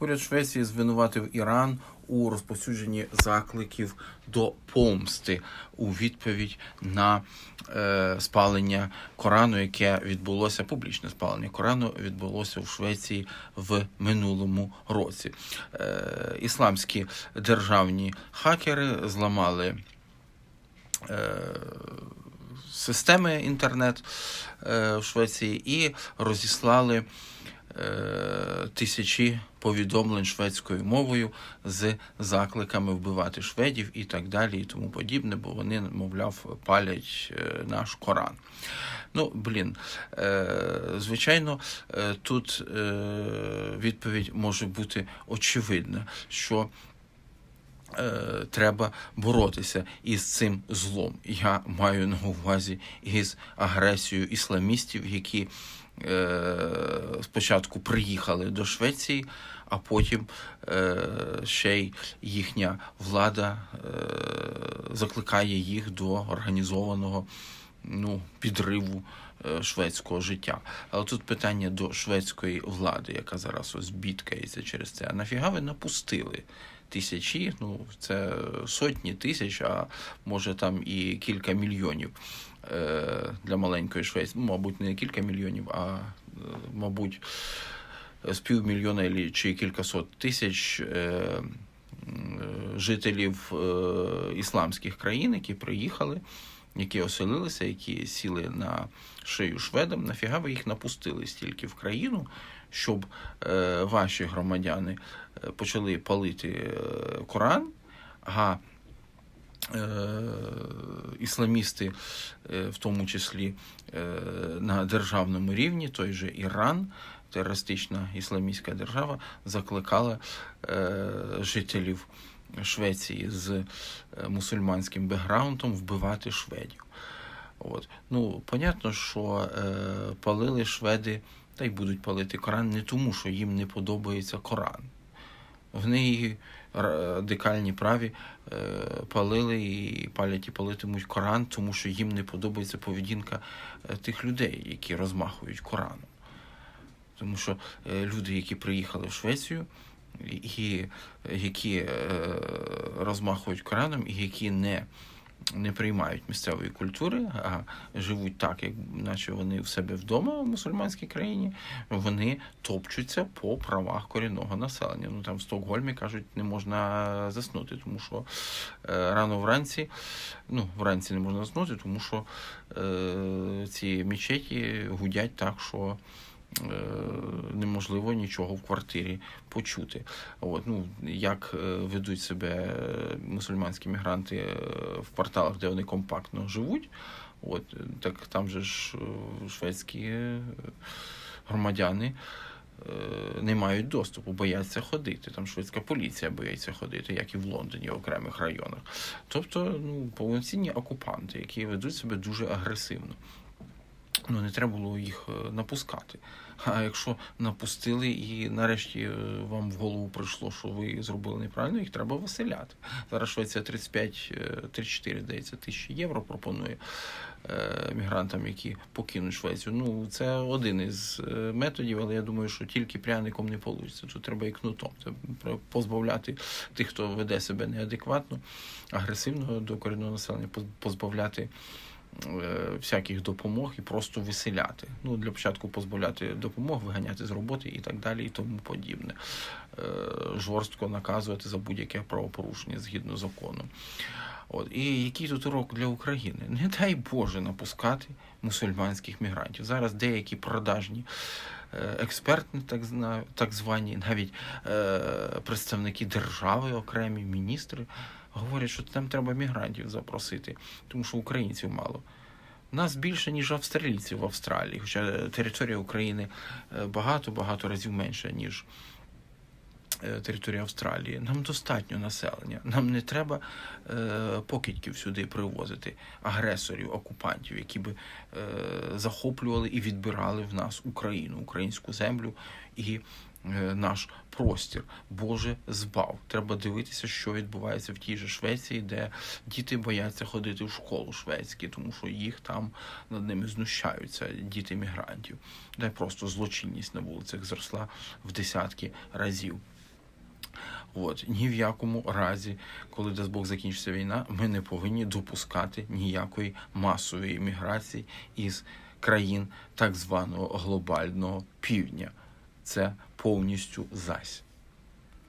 Уряд Швеції звинуватив Іран у розповсюдженні закликів до помсти у відповідь на е, спалення Корану, яке відбулося публічне спалення Корану відбулося в Швеції в минулому році. Е, ісламські державні хакери зламали. Е, Системи інтернет е, в Швеції і розіслали е, тисячі повідомлень шведською мовою з закликами вбивати шведів і так далі, і тому подібне, бо вони, мовляв, палять е, наш Коран. Ну, блін, е, звичайно, е, тут відповідь може бути очевидна, що треба боротися із цим злом. Я маю на увазі із агресією ісламістів, які спочатку приїхали до Швеції, а потім е, ще й їхня влада е, закликає їх до організованого ну, підриву е, шведського життя. Але тут питання до шведської влади, яка зараз ось бідкається через це. А нафіга ви напустили? Тисячі, ну це сотні тисяч, а може там і кілька мільйонів е, для маленької Швеції. Мабуть, не кілька мільйонів, а е, мабуть, з півмільйона чи кількасот тисяч е, е, жителів е, ісламських країн, які приїхали, які оселилися, які сіли на шию шведам. Нафіга ви їх напустили стільки в країну, щоб е, ваші громадяни е, почали палити е, Коран, а е, ісламісти, е, в тому числі е, на державному рівні, той же Іран, терористична ісламістська держава, закликала е, жителів Швеції з е, мусульманським бекграундом вбивати шведів. От. Ну, понятно, що е, палили шведи та й будуть палити Коран не тому, що їм не подобається Коран. Вони радикальні праві е, палили і палять і палитимуть Коран, тому що їм не подобається поведінка е, тих людей, які розмахують Кораном. Тому що е, люди, які приїхали в Швецію, і які е, розмахують Кораном, і які не, не приймають місцевої культури, а живуть так, як наче вони в себе вдома в мусульманській країні, вони топчуться по правах корінного населення. Ну там в Стокгольмі кажуть, не можна заснути, тому що е, рано вранці, ну вранці не можна заснути, тому що е, ці мечеті гудять так, що. Неможливо нічого в квартирі почути. От, ну, як е, ведуть себе е, мусульманські мігранти е, в кварталах, де вони компактно живуть, от, так там же ж шведські громадяни не мають доступу, бояться ходити. Там шведська поліція боїться ходити, як і в Лондоні, в окремих районах. Тобто, ну, повноцінні окупанти, які ведуть себе дуже агресивно. Ну, не треба було їх е, напускати. А якщо напустили і нарешті е, вам в голову прийшло, що ви зробили неправильно, їх треба виселяти. Зараз Швеція 35, е, 34, здається, тисячі євро пропонує мігрантам, які покинуть Швецію. Ну, це один із методів, але я думаю, що тільки пряником не вийде. Тут треба і кнутом. Позбавляти тих, хто веде себе неадекватно, агресивно до корінного населення, позбавляти всяких допомог і просто виселяти. Ну, для початку позбавляти допомог, виганяти з роботи і так далі, і тому подібне. Е, Жорстко наказувати за будь-яке правопорушення згідно закону. От. І який тут урок для України? Не дай Боже напускати мусульманських мігрантів. Зараз деякі продажні е, експерти, так, так звані, навіть е, представники держави, окремі міністри, говорять, що там треба мігрантів запросити, тому що українців мало. Нас більше, ніж австралійців в Австралії, хоча територія України багато-багато разів менша, ніж е, територія Австралії. Нам достатньо населення. Нам не треба е, покидьків сюди привозити, агресорів, окупантів, які би е, захоплювали і відбирали в нас Україну, українську землю і е, наш простір. Боже, збав. Треба дивитися, що відбувається в тій же Швеції, де діти бояться ходити в школу шведські, тому що їх там над ними знущаються, діти мігрантів. Де просто злочинність на вулицях зросла в десятки разів. От ні в якому разі, коли дасть Бог закінчиться війна, ми не повинні допускати ніякої масової міграції із країн так званого глобального півдня. Це повністю зась.